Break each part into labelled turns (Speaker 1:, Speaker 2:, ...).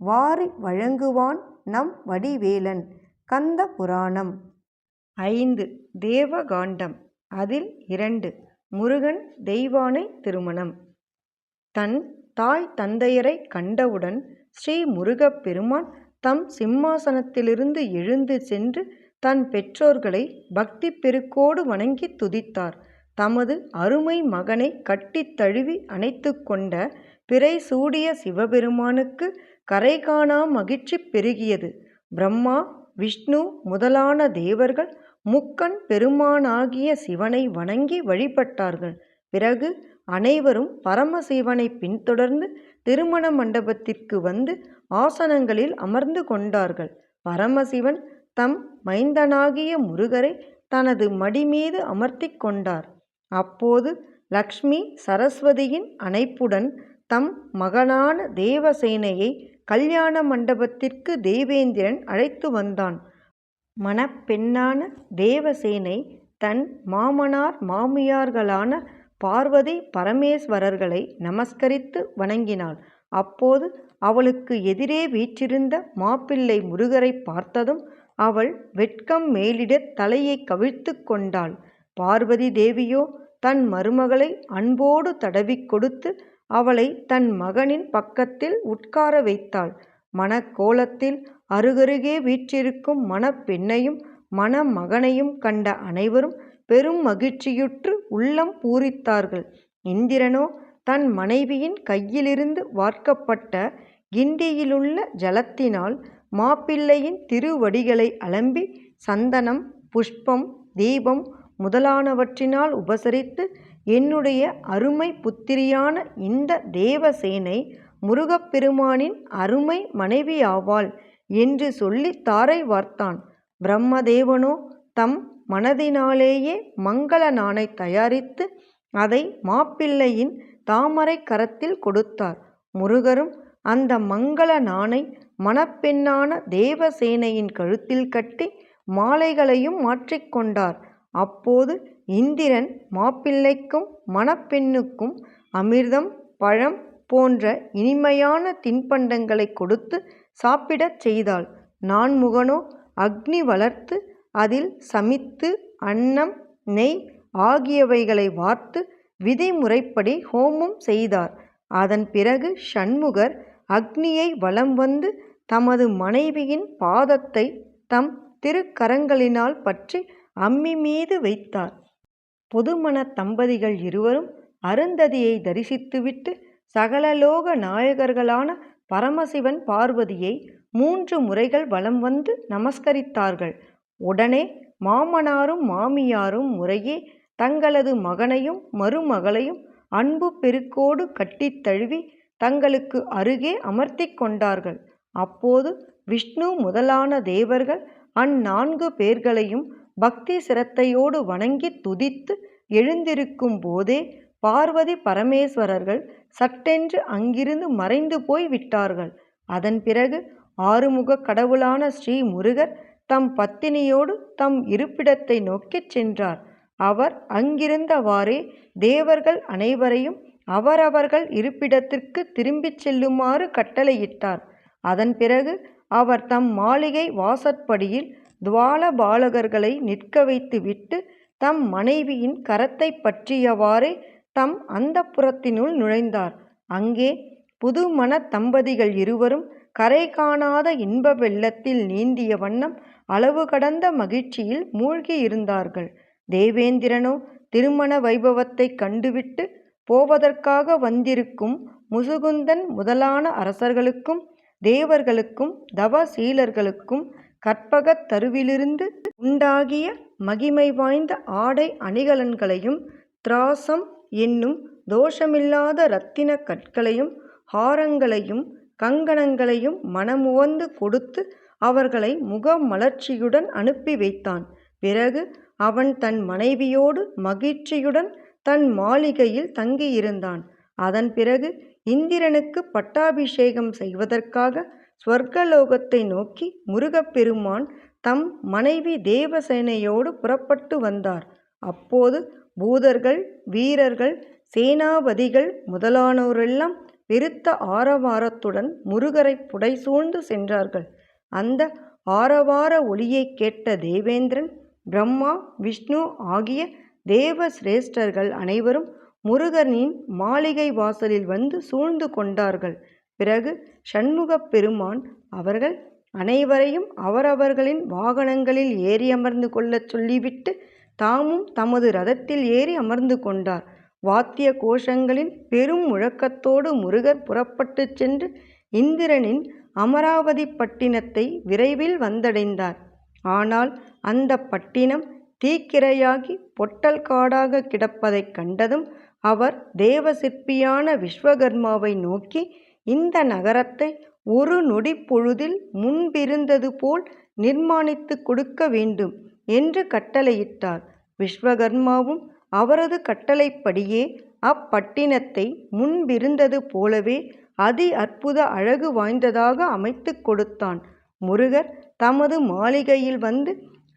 Speaker 1: வாரி வழங்குவான் நம் வடிவேலன். கந்த புராணம். ஐந்து. தேவகாண்டம். அதில் இரண்டு. முருகன் தெய்வானை திருமணம். தன் தாய் தந்தையரை கண்டவுடன் ஸ்ரீ முருகப் பெருமான் தம் சிம்மாசனத்திலிருந்து எழுந்து சென்று தன் பெற்றோர்களை பக்தி பெருக்கோடு வணங்கி துதித்தார். தமது அருமை மகனை கட்டித் தழுவி அணைத்து கொண்ட பிறை சூடிய சிவபெருமானுக்கு கரை காணா மகிழ்ச்சி பெருகியது. பிரம்மா விஷ்ணு முதலான தேவர்கள் முக்கண் பெருமானாகிய சிவனை வணங்கி வழிபட்டார்கள். பிறகு அனைவரும் பரமசிவனை பின்தொடர்ந்து திருமண மண்டபத்திற்கு வந்து ஆசனங்களில் அமர்ந்து கொண்டார்கள். பரமசிவன் தம் மைந்தனாகிய முருகரை தனது மடி மீது அமர்த்தி கொண்டார். அப்போது லக்ஷ்மி சரஸ்வதியின் அணைப்புடன் தம் மகனான தேவசேனையை கல்யாண மண்டபத்திற்கு தேவேந்திரன் அழைத்து வந்தான். மணப்பெண்ணான தேவசேனை தன் மாமனார் மாமியார்களான பார்வதி பரமேஸ்வரர்களை நமஸ்கரித்து வணங்கினாள். அப்போது அவளுக்கு எதிரே வீற்றிருந்த மாப்பிள்ளை முருகரை பார்த்ததும் அவள் வெட்கம் மேலிட தலையை கவிழ்த்து கொண்டாள். பார்வதி தேவியோ தன் மருமகளை அன்போடு தடவிக் கொடுத்து அவளை தன் மகனின் பக்கத்தில் உட்கார வைத்தாள். மணக்கோலத்தில் அருகருகே வீற்றிருக்கும் மணப்பெண்ணையும் மணமகனையும் கண்ட அனைவரும் பெரும் மகிழ்ச்சியுற்று உள்ளம் பூரித்தார்கள். இந்திரனோ தன் மனைவியின் கையிலிருந்து வார்க்கப்பட்ட கிண்டியிலுள்ள ஜலத்தினால் மாப்பிள்ளையின் திருவடிகளை அலம்பி சந்தனம் புஷ்பம் தீபம் முதலானவற்றினால் உபசரித்து என்னுடைய அருமை புத்திரியான இந்த தேவசேனை முருகப்பெருமானின் அருமை மனைவியாவாள் என்று சொல்லி தாரை வார்த்தான். பிரம்மதேவனோ தம் மனதினாலேயே மங்கள நாணை தயாரித்து அதை மாப்பிள்ளையின் தாமரை கரத்தில் கொடுத்தார். முருகரும் அந்த மங்கள நாணை மணப்பெண்ணான தேவசேனையின் கழுத்தில் கட்டி மாலைகளையும் மாற்றிக்கொண்டார் அப்போது இந்திரன் மாப்பிள்ளைக்கும் மணப்பெண்ணுக்கும் அமிர்தம் பழம் போன்ற இனிமையான தின்பண்டங்களை கொடுத்து சாப்பிடச் செய்தாள். நான்முகனோ அக்னி வளர்த்து அதில் சமித்து அன்னம் நெய் ஆகியவைகளை வார்த்து விதிமுறைப்படி ஹோமம் செய்தார். அதன் பிறகு ஷண்முகர் அக்னியை வலம் வந்து தமது மனைவியின் பாதத்தை தம் திருக்கரங்களினால் பற்றி அம்மி மீது வைத்தார். புதுமண தம்பதிகள் இருவரும் அருந்ததியை தரிசித்துவிட்டு சகலலோக நாயகர்களான பரமசிவன் பார்வதியை மூன்று முறைகள் வலம் வந்து நமஸ்கரித்தார்கள். உடனே மாமனாரும் மாமியாரும் முறையே தங்களது மகனையும் மருமகளையும் அன்பு பெருக்கோடு கட்டித் தழுவி தங்களுக்கு அருகே அமர்த்தி கொண்டார்கள். அப்போது விஷ்ணு முதலான தேவர்கள் அந்நான்கு பேர்களையும் பக்தி சிரத்தையோடு வணங்கி துதித்து எழுந்திருக்கும் போதே பார்வதி பரமேஸ்வரர்கள் சட்டென்று அங்கிருந்து மறைந்து போய் விட்டார்கள். அதன் பிறகு ஆறுமுக கடவுளான ஸ்ரீ முருகர் தம் பத்தினியோடு தம் இருப்பிடத்தை நோக்கிச் சென்றார். அவர் அங்கிருந்தவாறே தேவர்கள் அனைவரையும் அவரவர்கள் இருப்பிடத்திற்கு திரும்பிச் செல்லுமாறு கட்டளையிட்டார். அதன் பிறகு அவர் தம் மாளிகை வாசற்படியில் துவால பாலகர்களை நிற்க வைத்துவிட்டு தம் மனைவியின் கரத்தை பற்றியவாறே தம் அந்தப்புறத்தினுள் நுழைந்தார். அங்கே புதுமண தம்பதிகள் இருவரும் கரை காணாத இன்ப வெள்ளத்தில் நீந்திய வண்ணம் அளவு கடந்த மகிழ்ச்சியில் மூழ்கியிருந்தார்கள் தேவேந்திரனோ திருமண வைபவத்தை கண்டுவிட்டு போவதற்காக வந்திருக்கும் முசுகுந்தன் முதலான அரசர்களுக்கும் தேவர்களுக்கும் தவசீலர்களுக்கும் கற்பகத் தருவிலிருந்து உண்டாகிய மகிமை வாய்ந்த ஆடை அணிகலன்களையும் திராசம் என்னும் தோஷமில்லாத இரத்தின கற்களையும் ஹாரங்களையும் கங்கணங்களையும் மனமுவந்து கொடுத்து அவர்களை முகமலர்ச்சியுடன் அனுப்பி வைத்தான். பிறகு அவன் தன் மனைவியோடு மகிழ்ச்சியுடன் தன் மாளிகையில் தங்கியிருந்தான். அதன் பிறகு இந்திரனுக்கு பட்டாபிஷேகம் செய்வதற்காக ஸ்வர்க்கலோகத்தை நோக்கி முருகப்பெருமான் தம் மனைவி தேவசேனையோடு புறப்பட்டு வந்தார். அப்போது பூதர்கள் வீரர்கள் சேனாபதிகள் முதலானோரெல்லாம் பெருத்த ஆரவாரத்துடன் முருகரைப் புடைசூழ்ந்து சென்றார்கள். அந்த ஆரவார ஒளியைக் கேட்ட தேவேந்திரன் பிரம்மா விஷ்ணு ஆகிய தேவ சிரேஷ்டர்கள் அனைவரும் முருகனின் மாளிகை வாசலில் வந்து சூழ்ந்து கொண்டார்கள். பிறகு சண்முகப் பெருமான் அவர்கள் அனைவரையும் அவரவர்களின் வாகனங்களில் ஏறி அமர்ந்து கொள்ளச் சொல்லிவிட்டு தாமும் தமது ரதத்தில் ஏறி அமர்ந்து கொண்டார். வாத்திய கோஷங்களின் பெரும் முழக்கத்தோடு முருகர் புறப்பட்டுச் சென்று இந்திரனின் அமராவதி பட்டினத்தை விரைவில் வந்தடைந்தார். ஆனால் அந்த பட்டினம் தீக்கிரையாகி பொட்டல் காடாக கிடப்பதைக் கண்டதும் அவர் தேவ சிற்பியான விஸ்வகர்மாவை நோக்கி இந்த நகரத்தை ஒரு நொடி பொழுதில் முன்பிருந்தது போல் நிர்மாணித்துக் கொடுக்க வேண்டும் என்று கட்டளையிட்டார். விஸ்வகர்மாவும் அவரது கட்டளைப்படியே அப்பட்டினத்தை முன்பிருந்தது போலவே அதி அற்புத அழகு வாய்ந்ததாக அமைத்துக் கொடுத்தான். முருகர் தமது மாளிகையில் வந்து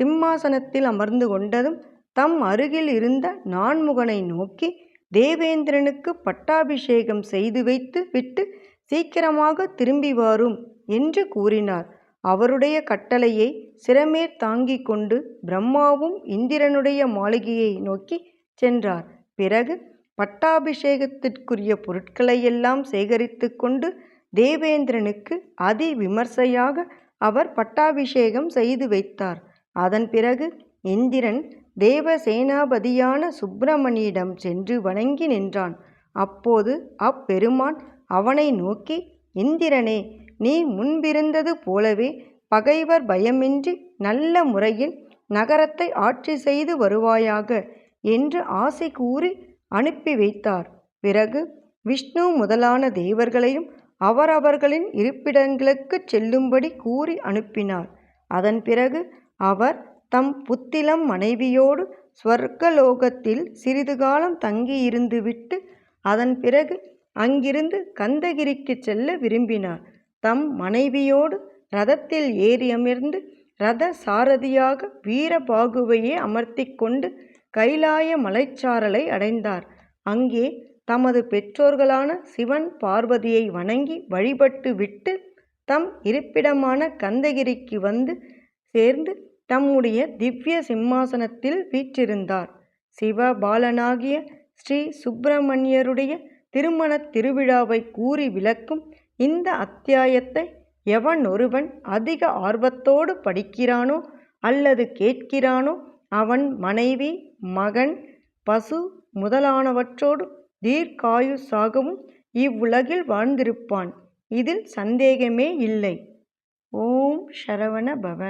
Speaker 1: சிம்மாசனத்தில் அமர்ந்து கொண்டதும் தம் அருகில் இருந்த நான்முகனை நோக்கி தேவேந்திரனுக்கு பட்டாபிஷேகம் செய்து வைத்து விட்டு சீக்கிரமாக திரும்பி வாரும் என்று கூறினார். அவருடைய கட்டளையை சிரமேற் தாங்கிக் கொண்டு பிரம்மாவும் இந்திரனுடைய மாளிகையை நோக்கி சென்றார். பிறகு பட்டாபிஷேகத்திற்குரிய பொருட்களையெல்லாம் சேகரித்து கொண்டு தேவேந்திரனுக்கு அதி விமர்சையாக அவர் பட்டாபிஷேகம் செய்து வைத்தார். அதன் பிறகு இந்திரன் தேவ சேனாபதியான சுப்பிரமணியிடம் சென்று வணங்கி நின்றான். அப்போது அப்பெருமான் அவனை நோக்கி இந்திரனே நீ முன்பிருந்தது போலவே பகைவர் பயமின்றி நல்ல முறையில் நகரத்தை ஆட்சி செய்து வருவாயாக என்று ஆசை கூறி அனுப்பி வைத்தார். பிறகு விஷ்ணு முதலான தேவர்களையும் அவரவர்களின் இருப்பிடங்களுக்குச் செல்லும்படி கூறி அனுப்பினார். அதன் பிறகு அவர் தம் புத்திலம் மனைவியோடு சுவர்க்கலோகத்தில் சிறிது காலம் தங்கியிருந்துவிட்டு அதன் பிறகு அங்கிருந்து கந்தகிரிக்குச் செல்ல விரும்பினார். தம் மனைவியோடு ரதத்தில் ஏறி அமர்ந்து ரத சாரதியாக வீரபாகுவையே அமர்த்தி கொண்டு கைலாய மலைச்சாரலை அடைந்தார். அங்கே தமது பெற்றோர்களான சிவன் பார்வதியை வணங்கி வழிபட்டு விட்டு தம் இருப்பிடமான கந்தகிரிக்கு வந்து சேர்ந்து தம்முடைய திவ்ய சிம்மாசனத்தில் வீற்றிருந்தார். சிவபாலனாகிய ஸ்ரீ சுப்பிரமணியருடைய திருமணத் திருவிழாவைக் கூறி விளக்கும் இந்த அத்தியாயத்தை எவனொருவன் அதிக ஆர்வத்தோடு படிக்கிறானோ அல்லது கேட்கிறானோ அவன் மனைவி மகன் பசு முதலானவற்றோடு தீர்க்காயுசாகவும் இவ்வுலகில் வாழ்ந்திருப்பான். இதில் சந்தேகமே இல்லை. ஓம் சரவண பவ.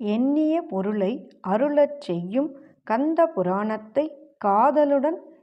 Speaker 1: எண்ணிய பொருளை அருளச் செய்யும் கந்த புராணத்தை காதலுடன்